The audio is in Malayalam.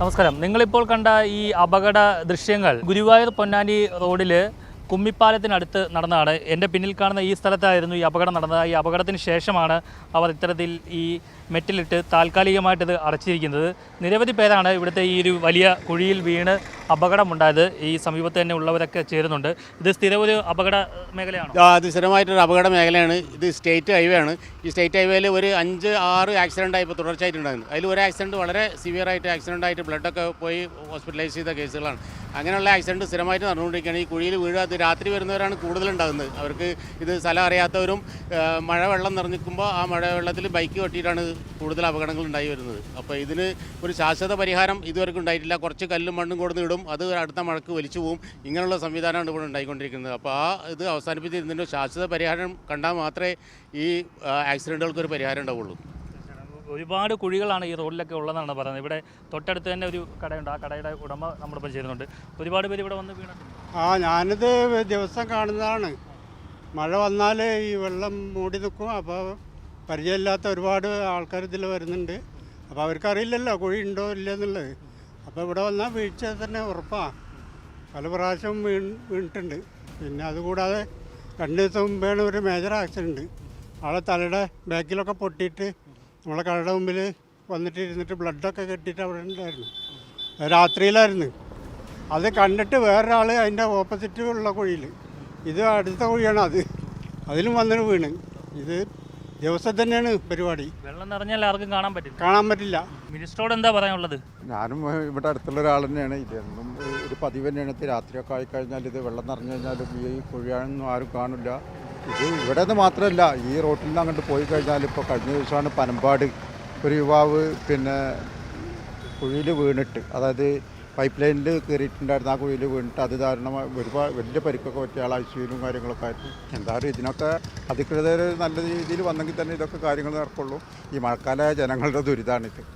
നമസ്കാരം. നിങ്ങളിപ്പോൾ കണ്ട ഈ അപകട ദൃശ്യങ്ങൾ ഗുരുവായൂർ പൊന്നാനി റോഡിൽ കുമ്മിപ്പാലത്തിനടുത്ത് നടന്നതാണ്. എന്റെ പിന്നിൽ കാണുന്ന ഈ സ്ഥലത്തായിരുന്നു ഈ അപകടം നടന്നത്. ഈ അപകടത്തിന് ശേഷമാണ് അവർ ഇത്തരത്തിൽ ഈ മെറ്റിലിട്ട് താൽക്കാലികമായിട്ട് അടച്ചിരിക്കുന്നത്. നിരവധി പേരാണ് ഇവിടുത്തെ ഈ ഒരു വലിയ കുഴിയിൽ വീണ് അപകടമുണ്ടായത് ഈ സമീപത്ത് തന്നെ ഉള്ളവരൊക്കെ ചേരുന്നുണ്ട്. ഇത് സ്ഥിരം ഒരു അപകട മേഖലയാണ്? ഇത് സ്ഥിരമായിട്ടൊരു അപകട മേഖലയാണ്. ഇത് സ്റ്റേറ്റ് ഹൈവേ ആണ്. ഈ സ്റ്റേറ്റ് ഹൈവേയിൽ ഒരു അഞ്ച് ആറ് ആക്സിഡന്റ് ആയി ഇപ്പോൾ തുടർച്ചയായിട്ടുണ്ടായിരുന്നു. അതിൽ ഒരു ആക്സിഡന്റ് വളരെ സിവിയർ ആയിട്ട് ആക്സിഡന്റ് ആയിട്ട് ബ്ലഡൊക്കെ പോയി ഹോസ്പിറ്റലൈസ് ചെയ്ത കേസുകളാണ്. അങ്ങനെയുള്ള ആക്സിഡന്റ് സ്ഥിരമായിട്ട് നടന്നുകൊണ്ടിരിക്കുകയാണ്. ഈ കുഴിയിൽ വീഴുക അത് രാത്രി വരുന്നവരാണ് കൂടുതലുണ്ടാകുന്നത്. അവർക്ക് ഇത് സ്ഥലം അറിയാത്തവരും മഴവെള്ളം നിറഞ്ഞിക്കുമ്പോൾ ആ മഴവെള്ളത്തിൽ ബൈക്ക് കെട്ടിയിട്ടാണ് കൂടുതൽ അപകടങ്ങൾ ഉണ്ടായി വരുന്നത്. അപ്പോൾ ഇതിന് ഒരു ശാശ്വത പരിഹാരം ഇതുവരെ ഉണ്ടായിട്ടില്ല. കുറച്ച് കല്ലും മണ്ണും കൊടുന്ന് ഇടും. അത് അടുത്ത മഴക്ക് വലിച്ചു പോകും ഇങ്ങനെയുള്ള സംവിധാനമാണ് ഇവിടെ ഉണ്ടായിക്കൊണ്ടിരിക്കുന്നത്. അപ്പോൾ ആ ഇത് അവസാനിപ്പിച്ച് ഇതിന്റെ ശാശ്വത പരിഹാരം കണ്ടാൽ മാത്രമേ ഈ ആക്സിഡന്റുകൾക്ക് ഒരു പരിഹാരം ഉണ്ടാവുള്ളൂ. ഒരുപാട് കുഴികളാണ് ഈ റോഡിലൊക്കെ ഉള്ളതെന്നാണ് പറയുന്നത്. ഇവിടെ തൊട്ടടുത്ത് തന്നെ ഒരു കടയുണ്ട്. ആ കടയുടെ ഉടമ നമ്മളിപ്പോൾ ചേരുന്നുണ്ട്. ഒരുപാട് പേര് ഇവിടെ വന്ന് വീണിട്ടുണ്ട് ആ ഞാനിത് ദിവസം കാണുന്നതാണ്. മഴ വന്നാൽ ഈ വെള്ളം മൂടി നിൽക്കും. അപ്പോൾ പരിചയമില്ലാത്ത ഒരുപാട് ആൾക്കാർ ഇതിൽ വരുന്നുണ്ട്. അപ്പോൾ അവർക്കറിയില്ലല്ലോ കുഴി ഉണ്ടോ ഇല്ല എന്നുള്ളത് അപ്പോൾ ഇവിടെ വന്നാൽ വീഴ്ച തന്നെ ഉറപ്പാണ് പല പ്രാവശ്യം വീൺ വീണിട്ടുണ്ട്. പിന്നെ അതുകൂടാതെ രണ്ട് ദിവസം മുമ്പേണ് ഒരു മേജർ ആക്സിഡന്റ് ആളെ തലയുടെ ബാക്കിലൊക്കെ പൊട്ടിയിട്ട് നമ്മളെ കടയുടെ മുമ്പിൽ വന്നിട്ട് ഇരുന്നിട്ട് ബ്ലഡൊക്കെ കെട്ടിയിട്ട് അവിടെ ഉണ്ടായിരുന്നു. രാത്രിയിലായിരുന്നു. അത് കണ്ടിട്ട് വേറൊരാൾ അതിന്റെ ഓപ്പോസിറ്റ് ഉള്ള കുഴിയിൽ. ഇത് അടുത്ത കുഴിയാണ് അത്. അതിലും വന്നിട്ട് വീണ്. ഇത് ദിവസം തന്നെയാണ് പരിപാടി. വെള്ളം നിറഞ്ഞാൽ ആർക്കും കാണാൻ പറ്റില്ല. കാണാൻ പറ്റില്ല. മിനിസ്റ്ററോട് എന്താ പറയാനുള്ളത്? ഞാനും ഇവിടെ അടുത്തുള്ള ഒരാൾ തന്നെയാണ്. ഇതെന്നും ഒരു പതിവ് തന്നെയാണ്. ഇത് രാത്രിയൊക്കെ ആയിക്കഴിഞ്ഞാൽ ഇത് വെള്ളം നിറഞ്ഞു കഴിഞ്ഞാലും ഈ കുഴിയാണെന്നും ആരും കാണില്ല. ഇത് ഇവിടെ നിന്ന് മാത്രമല്ല ഈ റോട്ടിൽ നിന്ന് അങ്ങോട്ട് പോയി കഴിഞ്ഞാൽ ഇപ്പോൾ കഴിഞ്ഞ ദിവസമാണ് പനമ്പാട്. ഒരു യുവാവ് പിന്നെ കുഴിയിൽ വീണിട്ട് അതായത് പൈപ്പ് ലൈനിൽ കയറിയിട്ടുണ്ടായിരുന്നു ആ കുഴിയിൽ വീണിട്ട് അത് കാരണം ഒരുപാട് വലിയ പരിക്കൊക്കെ പറ്റിയ ആൾ ഐശ്വര്യവും കാര്യങ്ങളൊക്കെ ആയിരുന്നു എന്തായാലും ഇതിനൊക്കെ അധികൃതർ നല്ല രീതിയിൽ വന്നെങ്കിൽ തന്നെ ഇതൊക്കെ കാര്യങ്ങൾ നടക്കുള്ളൂ. ഈ മഴക്കാല ജനങ്ങളുടെ ദുരിതമാണിത്